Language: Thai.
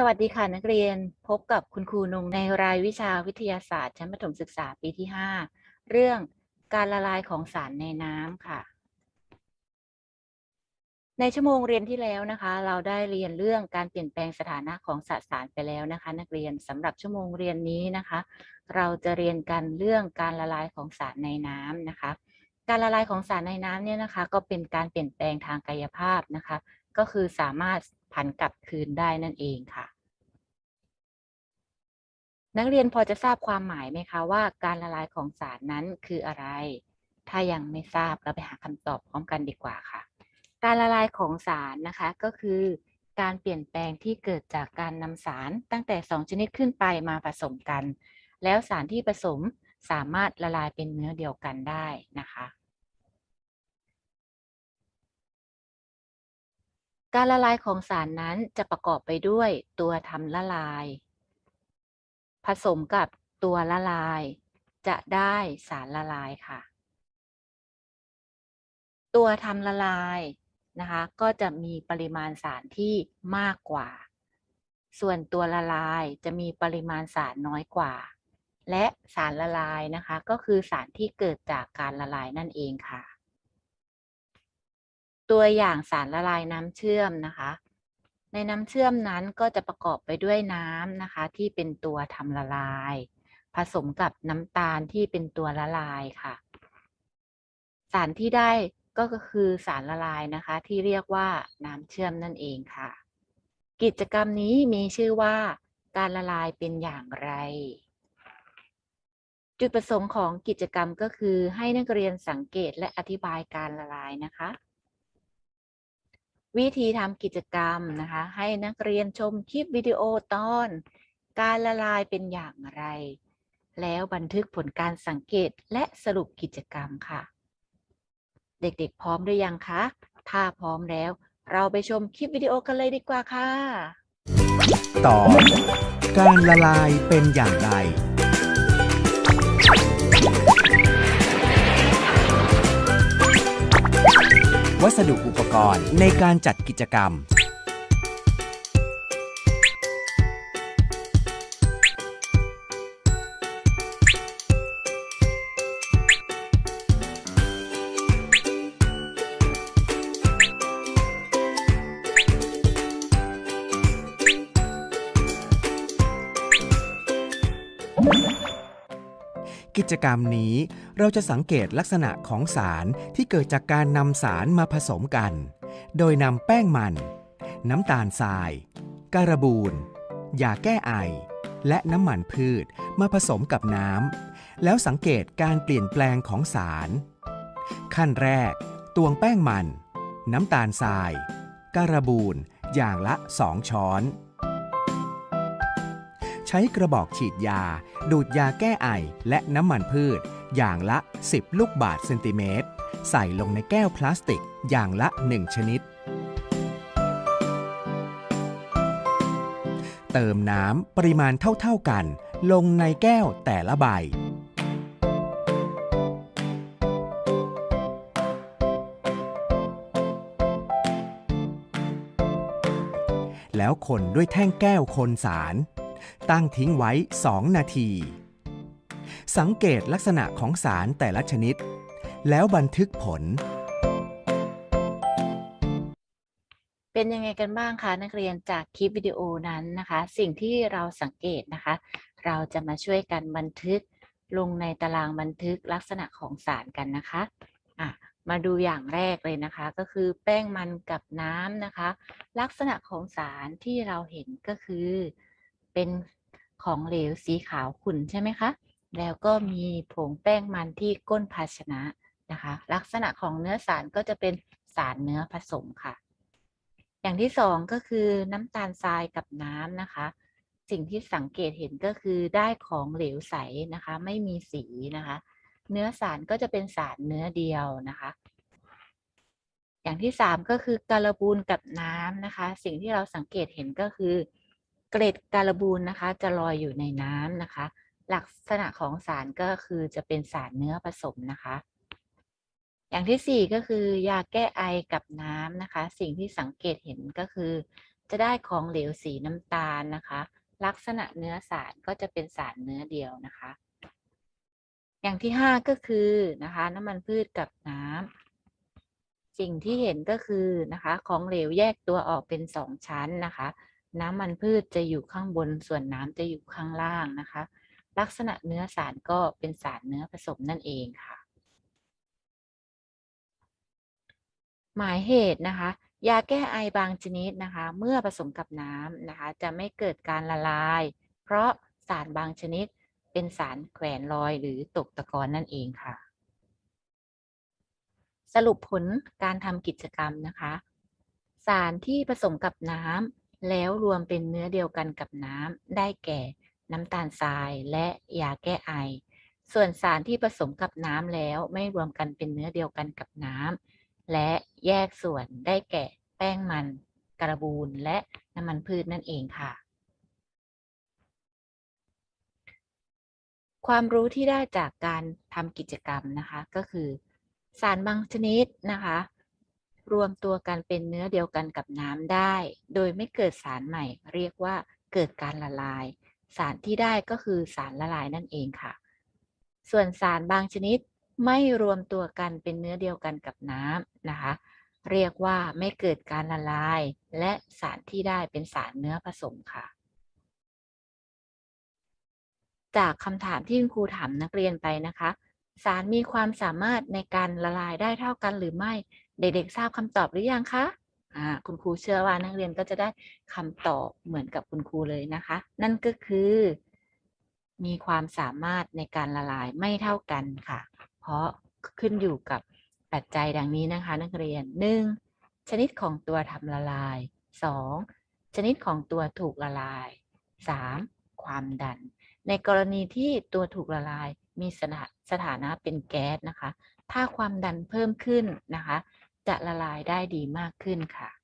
สวัสดีค่ะนักเรียนพบกับคุณครูนงในรายวิชาวิทยาศาสตร์ชั้นประถมศึกษาปีที่ 5 เรื่องการละลายของสารในน้ำค่ะ ในชั่วโมงเรียนที่แล้วนะคะ เราได้เรียนเรื่องการเปลี่ยนแปลงสถานะของสสารไปแล้วนะคะ นักเรียนสำหรับชั่วโมงเรียนนี้นะคะ เราจะเรียนกันเรื่องการละลายของสารในน้ำนะคะ การละลายของสารในน้ำเนี่ยนะคะ ก็เป็นการเปลี่ยนแปลงทางกายภาพนะคะ ก็คือสามารถ ผันกลับคืนได้นั่นเองค่ะ นักเรียนพอจะทราบความหมายไหมคะว่าการละลายของสารนั้นคืออะไร ถ้ายังไม่ทราบเราไปหาคำตอบพร้อมกันดีกว่าค่ะ การละลายของสารนะคะก็คือการเปลี่ยนแปลงที่เกิดจากการนำสารตั้งแต่ 2 ชนิดขึ้นไปมาผสมกัน แล้วสารที่ผสมสามารถละลายเป็นเนื้อเดียวกันได้นะคะ การละลายของสารนั้นจะประกอบไปด้วยตัวทำละลาย ผสมกับตัวละลาย จะได้สารละลายค่ะ ตัวทำละลายนะคะ ก็จะมีปริมาณสารที่มากกว่า ส่วนตัวละลายจะมีปริมาณสารน้อยกว่า และสารละลายนะคะ ก็คือสารที่เกิดจากการละลายนั่นเองค่ะ ตัวอย่างสารละลายน้ำเชื่อมนะคะ ในน้ำเชื่อมนั้นก็จะประกอบไปด้วยน้ำนะคะ ที่เป็นตัวทำละลาย ผสมกับน้ำตาลที่เป็นตัวละลายค่ะ สารที่ได้ก็คือสารละลายนะคะ ที่เรียกว่าน้ำเชื่อมนั่นเองค่ะ กิจกรรมนี้มีชื่อว่า การละลายเป็นอย่างไรจุดประสงค์ของกิจกรรมก็คือให้นักเรียนสังเกตและอธิบายการละลายนะคะ วิธีทำกิจกรรมนะคะ ให้นักเรียนชมคลิปวิดีโอตอน การละลายเป็นอย่างไร แล้วบันทึกผลการสังเกตและสรุปกิจกรรมค่ะ เด็กๆ พร้อมหรือยังคะ ถ้าพร้อมแล้ว เราไปชมคลิปวิดีโอกันเลยดีกว่าค่ะ ตอการละลายเป็นอย่างไร วัสดุอุปกรณ์ในการจัดกิจกรรม กิจกรรมนี้เราจะสังเกตลักษณะของสารที่เกิดจากการนำสารมาผสมกัน โดยนำแป้งมัน น้ำตาลทราย การบูนยาแก้ไอ และน้ำมันพืชมาผสมกับน้ำแล้วสังเกตการเปลี่ยนแปลงของสาร ขั้นแรก ตวงแป้งมัน น้ำตาลทราย การบูนอย่างละ 2 ช้อน ใช้กระบอกฉีดยา ดูดยาแก้ไอและน้ำมันพืช อย่างละ 10 ลูกบาศก์เซนติเมตร ใส่ลงในแก้วพลาสติกอย่างละ 1 ชนิด เติมน้ำปริมาณเท่าๆกัน ลงในแก้วแต่ละใบแล้วคนด้วยแท่งแก้วคนสาร ตั้งทิ้งไว้ 2 นาที สังเกตลักษณะของสารแต่ละชนิด แล้วบันทึกผล เป็นยังไงกันบ้างคะนักเรียนจากคลิปวิดีโอนั้นนะคะ สิ่งที่เราสังเกตนะคะ เราจะมาช่วยกันบันทึกลงในตารางบันทึกลักษณะของสารกันนะคะอะมาดูอย่างแรกเลยนะคะ ก็คือแป้งมันกับน้ำนะคะ ลักษณะของสารที่เราเห็นก็คือ เป็นของเหลวสีขาวขุ่นใช่ไหมคะ แล้วก็มีผงแป้งมันที่ก้นภาชนะนะคะ ลักษณะของเนื้อสารก็จะเป็นสารเนื้อผสมค่ะ อย่างที่สองก็คือน้ำตาลทรายกับน้ำนะคะ สิ่งที่สังเกตเห็นก็คือได้ของเหลวใสนะคะ ไม่มีสีนะคะ เนื้อสารก็จะเป็นสารเนื้อเดียวนะคะอย่างที่สามก็คือการบูนกับน้ำนะคะ สิ่งที่เราสังเกตเห็นก็คือ เกล็ดการบูนนะคะ จะลอยอยู่ในน้ำนะคะ ลักษณะของสารก็คือจะเป็นสารเนื้อผสมนะคะ อย่างที่สี่ก็คือยาแก้ไอกับน้ำนะคะ สิ่งที่สังเกตเห็นก็คือ จะได้ของเหลวสีน้ำตาลนะคะ ลักษณะเนื้อสารก็จะเป็นสารเนื้อเดียวนะคะ อย่างที่ห้าก็คือนะคะน้ำมันพืชกับน้ำสิ่งที่เห็นก็คือนะคะของเหลวแยกตัวออกเป็นสองชั้นนะคะ น้ำมันพืชจะอยู่ข้างบนส่วนน้ำจะอยู่ข้างล่างนะคะ ลักษณะเนื้อสารก็เป็นสารเนื้อผสมนั่นเองค่ะ หมายเหตุนะคะ ยาแก้ไอบางชนิดนะคะ เมื่อผสมกับน้ำนะคะ จะไม่เกิดการละลาย เพราะสารบางชนิดเป็นสารแขวนลอยหรือตกตะกอนนั่นเองค่ะ สรุปผลการทำกิจกรรมนะคะ สารที่ผสมกับน้ำ แล้วรวมเป็นเนื้อเดียวกันกับน้ำได้แก่น้ำตาลทรายและยาแก้ไอ ส่วนสารที่ผสมกับน้ำแล้วไม่รวมกันเป็นเนื้อเดียวกันกับน้ำและแยกส่วนได้แก่แป้งมันกระบูนและน้ำมันพืชนั่นเองค่ะ ความรู้ที่ได้จากการทำกิจกรรมนะคะก็คือ สารบางชนิดนะคะ รวมตัวกันเป็นเนื้อเดียวกันกับน้ำได้ โดยไม่เกิดสารใหม่ เรียกว่าเกิดการละลาย สารที่ได้ก็คือสารละลายนั่นเองค่ะ ส่วนสารบางชนิดไม่รวมตัวกันเป็นเนื้อเดียวกันกับน้ำนะคะ เรียกว่าไม่เกิดการละลาย และสารที่ได้เป็นสารเนื้อผสมค่ะ จากคำถามที่คุณครูถามนักเรียนไปนะคะ สารมีความสามารถในการละลายได้เท่ากันหรือไม่ เด็กๆทราบคำตอบหรือยังคะอ่าคุณครูเชื่อว่านักเรียนก็จะได้คำตอบเหมือนกับคุณครูเลยนะคะ นั่นก็คือ มีความสามารถในการละลายไม่เท่ากันค่ะ เพราะขึ้นอยู่กับปัจจัยดังนี้นะคะ นักเรียน 1. ชนิดของตัวทำละลาย 2. ชนิดของตัวถูกละลาย 3. ความดัน ในกรณีที่ตัวถูกละลายมีสถาสถานะเป็นแก๊สนะคะ ถ้าความดันเพิ่มขึ้นนะคะ จะละลายได้ดีมากขึ้นค่ะ